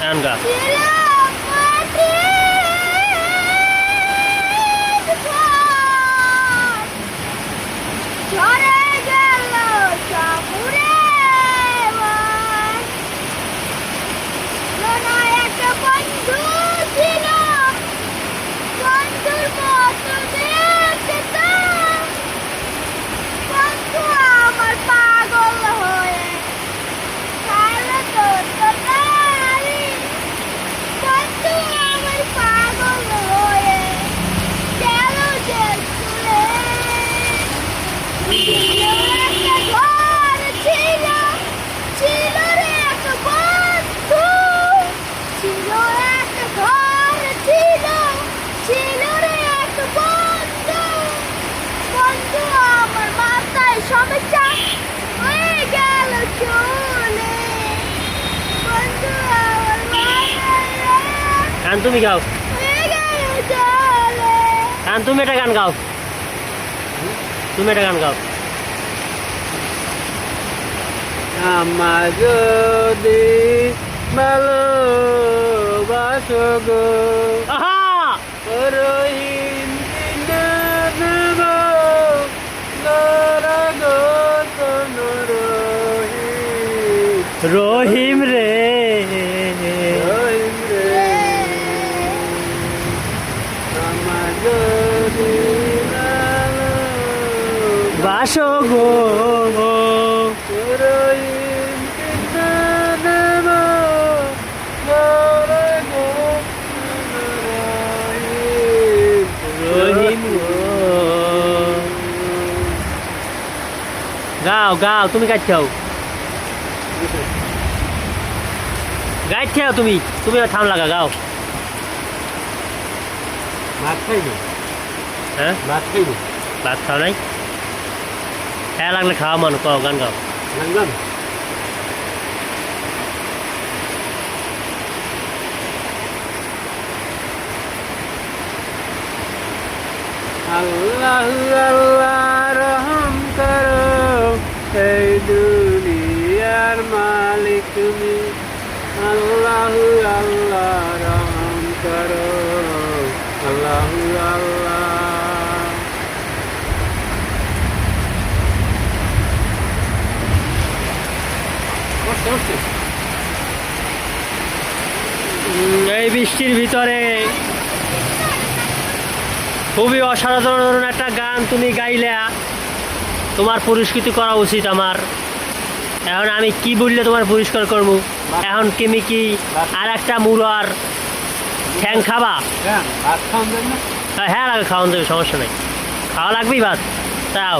এখন গা গান তুমি গাও। গান তুমি একটা গান গাও। তুমি একটা গান গাও। আমার যদি ভালোবাসো গো। রহিম রে রহিম রে আমার যদি ভালোবাসো বাসো গো গাও গাও তুমি গাইছাও। গাইছাও তুমি তুমি থাম লাগা গাও। ভাত খাইনি হ্যাঁ? ভাত খাইনি ভাত খাও নাই? হ্যাঁ লাগলে খাওয়া মানুষ গাও গান গাও। লাগলাম আল্লাহ আল্লাহ রহম করো এই দুনিয়ার মালিক তুমি। আল্লাহ আল্লাহ রহম করো আল্লাহ আল্লাহ এই বৃষ্টির ভিতরে খুবই অসাধারণ একটা গান তুমি গাইলে তোমার পুরস্কৃত করা উচিত আমার। এখন আমি কি বললে তোমার পুরস্কার করব? এখন তুমি কি আর একটা মুরার ঠ্যাং খাবা? হ্যাঁ খাওয়ান হ্যাঁ খাওয়ান দেবে সমস্যা নেই। খাওয়া লাগবেই ভাত। তাও